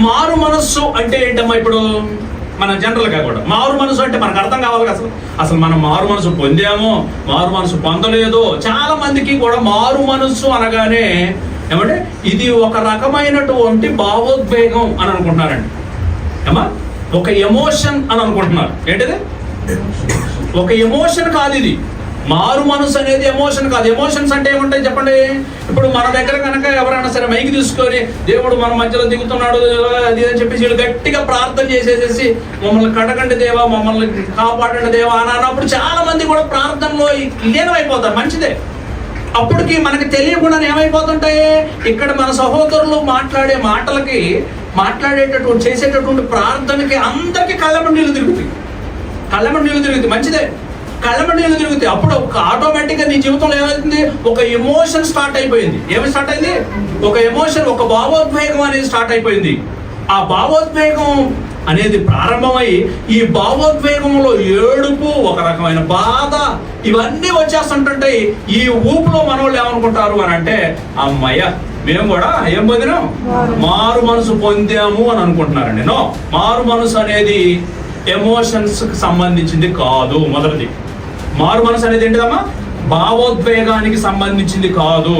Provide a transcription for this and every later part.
మారు మనస్సు అంటే ఏంటమ్మా ఇప్పుడు? మన జనరల్గా కూడా. మారు మనసు అంటే మనకు అర్థం కావాలి అసలు. అసలు మనం మారు మనసు పొందామో మారు మనసు పొందలేదో చాలా మందికి కూడా మారు మనస్సు అనగానే ఏమంటే ఇది ఒక రకమైనటువంటి భావోద్వేగం అని అనుకుంటున్నారండి. ఏమా ఒక ఎమోషన్ అని అనుకుంటున్నారు. ఏంటిది? ఒక ఎమోషన్ కాదు ఇది. మారు మనసు అనేది ఎమోషన్ కాదు. ఎమోషన్స్ అంటే ఏముంటాయి చెప్పండి? ఇప్పుడు మన దగ్గర కనుక ఎవరైనా సరే మైకి తీసుకొని దేవుడు మన మధ్యలో దిగుతున్నాడు అది అని చెప్పేసి వీళ్ళు గట్టిగా ప్రార్థన చేసేసేసి మమ్మల్ని కడగండి దేవా మమ్మల్ని కాపాడండి దేవా అని అన్నప్పుడు చాలా మంది కూడా ప్రార్థనలో లీనమైపోతారు. మంచిదే. అప్పటికి మనకి తెలియకుండా ఏమైపోతుంటాయి? ఇక్కడ మన సహోదరులు మాట్లాడే మాటలకి మాట్లాడేటటువంటి చేసేటటువంటి ప్రార్థనకి అందరికీ కళ్ళమడి నీళ్ళు తిరుగుతాయి. కళ్ళమడి నీళ్ళు తిరుగుతాయి. మంచిదే. కళ్ళమడి నీళ్ళు తిరుగుతాయి అప్పుడు ఒక ఆటోమేటిక్గా నీ జీవితంలో ఏమవుతుంది ఒక ఎమోషన్ స్టార్ట్ అయిపోయింది. ఏమి స్టార్ట్ అయింది? ఒక ఎమోషన్ ఒక భావోద్వేగం అనేది స్టార్ట్ అయిపోయింది. ఆ భావోద్వేగం అనేది ప్రారంభమై ఈ భావోద్వేగంలో ఏడుపు ఒక రకమైన బాధ ఇవన్నీ వచ్చేస్తుంటుంటాయి ఈ ఊపులో మనోళ్ళు ఏమనుకుంటారు అని అంటే అమ్మయ్య మేము కూడా ఏం పొందినాం? మారు మనసు పొందాము అని అనుకుంటున్నారండి. నో మారు మనసు అనేది ఎమోషన్స్కి సంబంధించింది కాదు మొదటిది. మారు మనసు అనేది ఏంటిదమ్మా? భావోద్వేగానికి సంబంధించింది కాదు.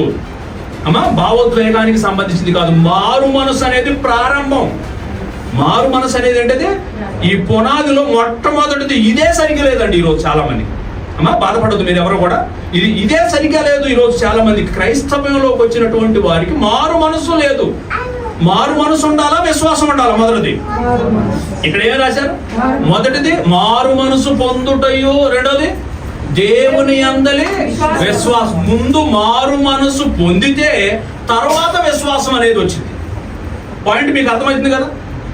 అమ్మా భావోద్వేగానికి సంబంధించింది కాదు. మారు మనసు అనేది ప్రారంభం. మారు మనసు అనేది ఏంటది? ఈ పునాదిలో మొట్టమొదటిది ఇదే సరిగ్గా లేదండి ఈరోజు చాలా మంది అమ్మా బాధపడదు మీరు ఎవరు కూడా. ఇది ఇదే సరిగ్గా లేదు ఈరోజు చాలా మంది క్రైస్తవ్యంలోకి వచ్చినటువంటి వారికి మారు మనసు లేదు. మారు మనసు ఉండాలా? విశ్వాసం ఉండాలా? మొదటిది. ఇక్కడ ఏం రాశారు? మొదటిది మారు మనసు పొందుటయు. రెండోది దేవుని అందలి విశ్వాసం. ముందు మారు మనసు పొందితే తర్వాత విశ్వాసం అనేది వచ్చింది. పాయింట్ మీకు అర్థమవుతుంది కదా?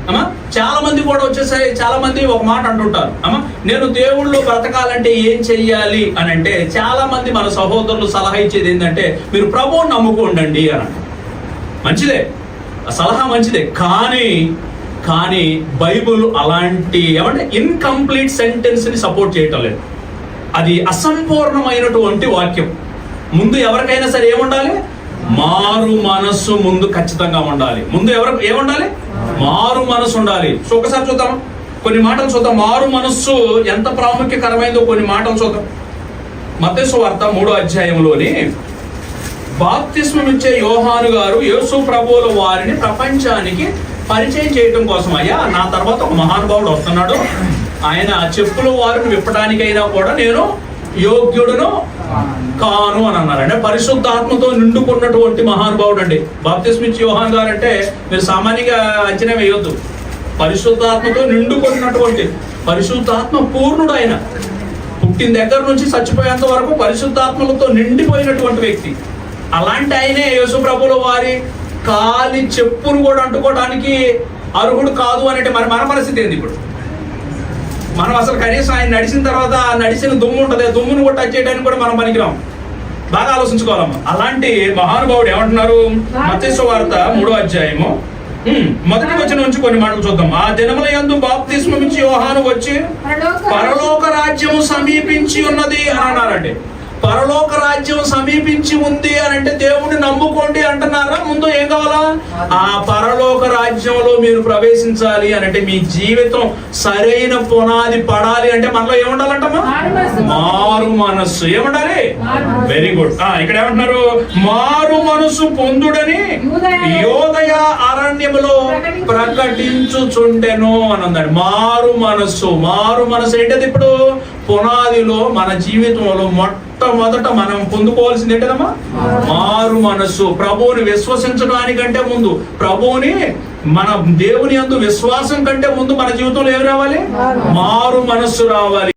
అమ్మా చాలా మంది కూడా వచ్చేసరి చాలా మంది ఒక మాట అంటుంటారు. అమ్మా నేను దేవుళ్ళు బ్రతకాలంటే ఏం చెయ్యాలి అని అంటే చాలా మంది మన సహోదరులు సలహా ఇచ్చేది ఏంటంటే మీరు ప్రభువుని నమ్ముకోండి అని మంచిదే. ఆ సలహా మంచిదే. కానీ కానీ బైబుల్ అలాంటి ఏమంటే ఇన్కంప్లీట్ సెంటెన్స్ని సపోర్ట్ చేయటం లేదు. అది అసంపూర్ణమైనటువంటి వాక్యం. ముందు ఎవరికైనా సరే ఏముండాలి? మారు మనస్సు ముందు ఖచ్చితంగా ఉండాలి. ముందు ఎవరు ఏముండాలి? మారు మనస్సు ఉండాలి. సో ఒకసారి చూద్దాం. కొన్ని మాటలు చూద్దాం. మారు మనస్సు ఎంత ప్రాముఖ్యకరమైందో కొన్ని మాటలు చూద్దాం. మత్తయి వార్త మూడో అధ్యాయంలోని బాప్తిస్మం ఇచ్చే యోహాను గారు యేసు ప్రభువుల వారిని ప్రపంచానికి పరిచయం చేయడం కోసం. అయ్యా నా తర్వాత ఒక మహానుభావుడు వస్తున్నాడు. ఆయన చెప్పుల వారిని విప్పడానికైనా కూడా నేను యోగ్యుడును కాను అని అన్నారు. అంటే పరిశుద్ధాత్మతో నిండుకున్నటువంటి మహానుభావుడు అండి బాప్తిస్మిచ్ యోహాన్ గారు అంటే మీరు సామాన్యంగా అంచనా వేయొద్దు. పరిశుద్ధాత్మతో నిండుకున్నటువంటి పరిశుద్ధాత్మ పూర్ణుడు ఆయన పుట్టిన దగ్గర నుంచి చచ్చిపోయేంత వరకు పరిశుద్ధాత్మలతో నిండిపోయినటువంటి వ్యక్తి. అలాంటి ఆయనే యేసుప్రభుల వారి కాలి చెప్పును కూడా అంటుకోవడానికి అర్హుడు కాదు అనేటి మరి మన పరిస్థితి ఏంది ఇప్పుడు? మనం అసలు కనీసం ఆయన నడిచిన తర్వాత ఆ నడిచిన దుమ్ము ఉంటుంది దుమ్మును కూడా టచ్ చేయడానికి కూడా మనం పనికిరాం. బాగా ఆలోచించుకోవాలమ్మా. అలాంటి మహానుభావుడు ఏమంటున్నారు? మత్స్య వార్త మూడో అధ్యాయము. మొదటి వచ్చిన నుంచి కొన్ని మాటలు చూద్దాం. ఆ దినముల యందు బాప్తిస్మం ఇచ్చి యోహాను వచ్చి పరలోక రాజ్యము సమీపించి ఉన్నది అని అన్నారండి. పరలోక రాజ్యం సమీపించి ఉంది అని అంటే దేవుణ్ణి నమ్ముకోండి అంటున్నారా? ముందు ఏం కావాలా? ఆ పరలోక రాజ్యంలో మీరు ప్రవేశించాలి అని అంటే మీ జీవితం సరైన పునాది పడాలి అంటే మనలో ఏముండాలంటమ్మా? మారు మనస్సు. మనస్సు ఏముండాలి? మనస్సు. వెరీ గుడ్ ఇక్కడ ఏమంటున్నారు? మారు మనసు పొందుడని యూదయ- అరణ్యములో ప్రకటించుచుండెను అని ఉందండి. మారు మనస్సు మారు మనస్సు ఏంటది ఇప్పుడు? పునాదిలో మన జీవితంలో మొట్టమొదట మనం పొందుకోవాల్సింది ఏంటదమ్మా మారు మనస్సు. ప్రభువుని విశ్వసించడానికంటే ముందు ప్రభువుని మన దేవుని యందు విశ్వాసం కంటే ముందు మన జీవితంలో ఏమి రావాలి? మారు మనస్సు రావాలి.